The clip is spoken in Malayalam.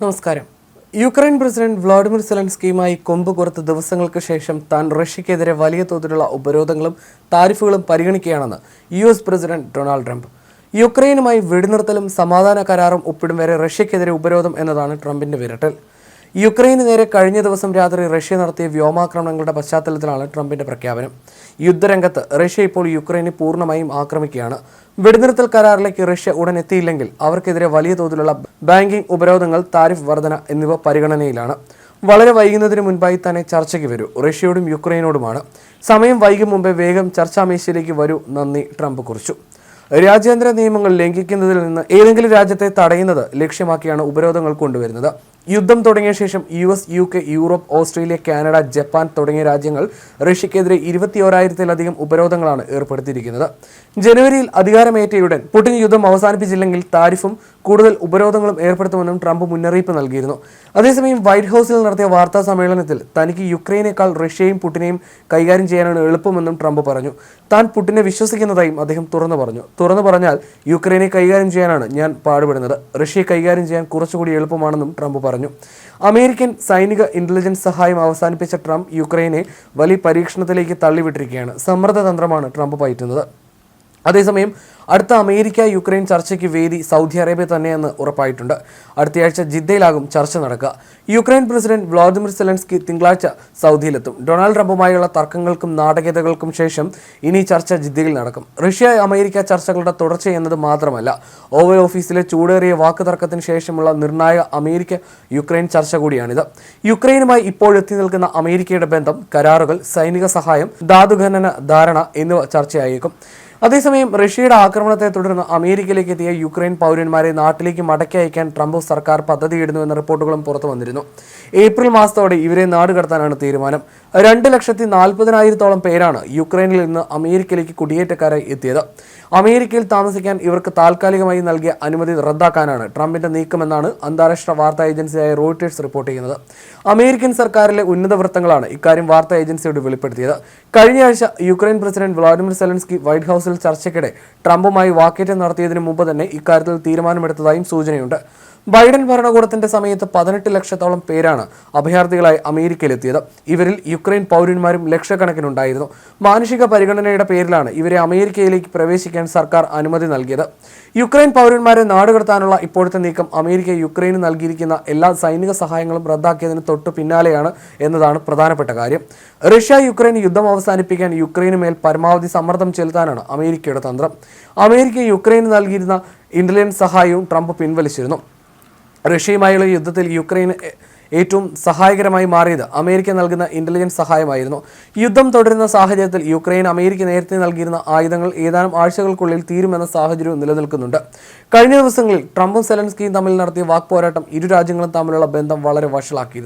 നമസ്കാരം. യുക്രൈൻ പ്രസിഡന്റ് വ്ളാഡിമിർ സെലൻസ്കിയുമായി കൊമ്പ് കുറത്ത് ദിവസങ്ങൾക്ക് ശേഷം താൻ റഷ്യക്കെതിരെ വലിയ തോതിലുള്ള ഉപരോധങ്ങളും താരിഫുകളും പരിഗണിക്കുകയാണെന്ന് U S president Donald Trump. യുക്രൈനുമായി വെടിനിർത്തലും സമാധാന കരാറും ഒപ്പിടും വരെ റഷ്യക്കെതിരെ ഉപരോധം എന്നതാണ് ട്രംപിന്റെ വിരട്ടൽ. യുക്രൈന് നേരെ കഴിഞ്ഞ ദിവസം രാത്രി റഷ്യ നടത്തിയ വ്യോമാക്രമണങ്ങളുടെ പശ്ചാത്തലത്തിലാണ് ട്രംപിന്റെ പ്രഖ്യാപനം. യുദ്ധരംഗത്ത് റഷ്യ ഇപ്പോൾ യുക്രൈനെ പൂർണമായും ആക്രമിക്കുകയാണ്. വെടിനിർത്തൽ കരാറിലേക്ക് റഷ്യ ഉടൻ എത്തിയില്ലെങ്കിൽ അവർക്കെതിരെ വലിയ തോതിലുള്ള ബാങ്കിംഗ് ഉപരോധങ്ങൾ താരിഫ് വർധന എന്നിവ പരിഗണനയിലാണ്. വളരെ വൈകുന്നതിന് മുൻപായി തന്നെ ചർച്ചയ്ക്ക് വരൂ. റഷ്യയോടും യുക്രൈനോടുമാണ്. സമയം വൈകും മുമ്പേ വേഗം ചർച്ചാമേശയിലേക്ക് വരൂ. നന്ദി. ട്രംപ് കുറിച്ചു. രാജ്യാന്തര നിയമങ്ങൾ ലംഘിക്കുന്നതിൽ നിന്ന് ഏതെങ്കിലും രാജ്യത്തെ തടയുന്നത് ലക്ഷ്യമാക്കിയാണ് ഉപരോധങ്ങൾ കൊണ്ടുവരുന്നത്. യുദ്ധം തുടങ്ങിയ ശേഷം U S U K Europe Australia Canada Japan തുടങ്ങിയ രാജ്യങ്ങൾ റഷ്യക്കെതിരെ ഇരുപത്തിയോരായിരത്തിലധികം ഉപരോധങ്ങളാണ് ഏർപ്പെടുത്തിയിരിക്കുന്നത്. ജനുവരിയിൽ അധികാരമേറ്റയുടൻ പുടിൻ യുദ്ധം അവസാനിപ്പിച്ചില്ലെങ്കിൽ താരിഫും കൂടുതൽ ഉപരോധങ്ങളും ഏർപ്പെടുത്തുമെന്നും ട്രംപ് മുന്നറിയിപ്പ് നൽകിയിരുന്നു. അതേസമയം വൈറ്റ് ഹൗസിൽ നടത്തിയ വാർത്താ സമ്മേളനത്തിൽ തനിക്ക് യുക്രൈനേക്കാൾ റഷ്യയും പുടിനെയും കൈകാര്യം ചെയ്യാനാണ് എളുപ്പമെന്നും ട്രംപ് പറഞ്ഞു. താൻ പുടിനെ വിശ്വസിക്കുന്നതായും അദ്ദേഹം തുറന്നു പറഞ്ഞു. തുറന്നു പറഞ്ഞാൽ യുക്രൈനെ കൈകാര്യം ചെയ്യാനാണ് ഞാൻ പാടുപെടുന്നത്. റഷ്യയെ കൈകാര്യം ചെയ്യാൻ കുറച്ചുകൂടി എളുപ്പമാണെന്നും ട്രംപ് പറഞ്ഞു. അമേരിക്കൻ സൈനിക ഇന്റലിജൻസ് സഹായം അവസാനിപ്പിച്ച ട്രംപ് യുക്രൈനെ വലിയ പരീക്ഷണത്തിലേക്ക് തള്ളിവിട്ടിരിക്കുകയാണ്. സമ്മർദ്ദ തന്ത്രമാണ് ട്രംപ് പയറ്റുന്നത്. അതേസമയം അടുത്ത അമേരിക്ക യുക്രൈൻ ചർച്ചയ്ക്ക് വേദി സൗദി അറേബ്യ തന്നെയെന്ന് ഉറപ്പായിട്ടുണ്ട്. അടുത്തയാഴ്ച ജിദ്ദയിലാകും ചർച്ച നടക്കുക. യുക്രൈൻ പ്രസിഡന്റ് വ്ളാദിമിർ സെലൻസ്കി തിങ്കളാഴ്ച സൗദിയിലെത്തും. ഡൊണാൾഡ് ട്രംപുമായുള്ള തർക്കങ്ങൾക്കും നാടകീയതകൾക്കും ശേഷം ഇനി ചർച്ച ജിദ്ദയിൽ നടക്കും. റഷ്യ അമേരിക്ക ചർച്ചകളുടെ തുടർച്ചയെന്നത് മാത്രമല്ല ഓവൽ ഓഫീസിലെ ചൂടേറിയ വാക്ക് തർക്കത്തിന് ശേഷമുള്ള നിർണായക അമേരിക്ക യുക്രൈൻ ചർച്ച കൂടിയാണിത്. യുക്രൈനുമായി ഇപ്പോഴെത്തി നിൽക്കുന്ന അമേരിക്കയുടെ ബന്ധം കരാറുകൾ സൈനിക സഹായം ധാതുഖനന ധാരണ എന്നിവ ചർച്ചയായേക്കും. അതേസമയം റഷ്യയുടെ ആക്രമണത്തെ തുടർന്ന് അമേരിക്കയിലേക്ക് എത്തിയ യുക്രൈൻ പൗരന്മാരെ നാട്ടിലേക്ക് മടക്കി അയക്കാൻ ട്രംപ് സർക്കാർ പദ്ധതിയിടുന്നുവെന്ന റിപ്പോർട്ടുകളും പുറത്തു വന്നിരുന്നു. ഏപ്രിൽ മാസത്തോടെ ഇവരെ നാട് കടത്താനാണ് തീരുമാനം. രണ്ട് ലക്ഷത്തി നാൽപ്പതിനായിരത്തോളം പേരാണ് യുക്രൈനിൽ നിന്ന് അമേരിക്കയിലേക്ക് കുടിയേറ്റക്കാരായി എത്തിയത്. അമേരിക്കയിൽ താമസിക്കാൻ ഇവർക്ക് താൽക്കാലികമായി നൽകിയ അനുമതി റദ്ദാക്കാനാണ് ട്രംപിന്റെ നീക്കമെന്നാണ് അന്താരാഷ്ട്ര വാർത്താ ഏജൻസിയായ റോയിട്ടേഴ്സ് റിപ്പോർട്ട് ചെയ്യുന്നത്. അമേരിക്കൻ സർക്കാരിലെ ഉന്നത വൃത്തങ്ങളാണ് ഇക്കാര്യം വാർത്താ ഏജൻസിയോട് വെളിപ്പെടുത്തിയത്. കഴിഞ്ഞയാഴ്ച Ukraine president Vladimir Zelensky White ഹൌസിൽ ചർച്ചയ്ക്കിടെ ട്രംപുമായി വാക്കേറ്റം നടത്തിയതിനു മുമ്പ് തന്നെ ഇക്കാര്യത്തിൽ തീരുമാനമെടുത്തതായും സൂചനയുണ്ട്. ബൈഡൻ ഭരണകൂടത്തിന്റെ സമയത്ത് പതിനെട്ട് ലക്ഷത്തോളം പേരാണ് അഭയാർത്ഥികളായി അമേരിക്കയിലെത്തിയത്. ഇവരിൽ യുക്രൈൻ പൗരന്മാരും ലക്ഷക്കണക്കിനുണ്ടായിരുന്നു. മാനുഷിക പരിഗണനയുടെ പേരിലാണ് ഇവരെ അമേരിക്കയിലേക്ക് പ്രവേശിക്കാൻ സർക്കാർ അനുമതി നൽകിയത്. യുക്രൈൻ പൗരന്മാരെ നാടുകടത്താനുള്ള ഇപ്പോഴത്തെ നീക്കം അമേരിക്ക യുക്രൈന് നൽകിയിരിക്കുന്ന എല്ലാ സൈനിക സഹായങ്ങളും റദ്ദാക്കിയതിന് തൊട്ടു പിന്നാലെയാണ് എന്നതാണ് പ്രധാനപ്പെട്ട കാര്യം. റഷ്യ യുക്രൈൻ യുദ്ധം അവസാനിപ്പിക്കാൻ യുക്രൈന് മേൽ പരമാവധി സമ്മർദ്ദം ചെലുത്താനാണ് അമേരിക്കയുടെ തന്ത്രം. അമേരിക്ക യുക്രൈന് നൽകിയിരുന്ന ഇന്റലിജൻസ് സഹായവും ട്രംപ് പിൻവലിച്ചിരുന്നു. റഷ്യയുമായുള്ള യുദ്ധത്തിൽ യുക്രൈൻ ഏറ്റവും സഹായകരമായി മാറിയത് അമേരിക്ക നൽകുന്ന ഇന്റലിജൻസ് സഹായമായിരുന്നു. യുദ്ധം തുടരുന്ന സാഹചര്യത്തിൽ യുക്രൈൻ അമേരിക്ക നേരത്തെ നൽകിയിരുന്ന ആയുധങ്ങൾ ഏതാനും ആഴ്ചകൾക്കുള്ളിൽ തീരുമെന്ന സാഹചര്യവും നിലനിൽക്കുന്നുണ്ട്. കഴിഞ്ഞ ദിവസങ്ങളിൽ ട്രംപും സെലൻസ്കിയും തമ്മിൽ നടത്തിയ വാക്പോരാട്ടം ഇരു രാജ്യങ്ങളും തമ്മിലുള്ള ബന്ധം വളരെ വഷളാക്കിയിരുന്നു.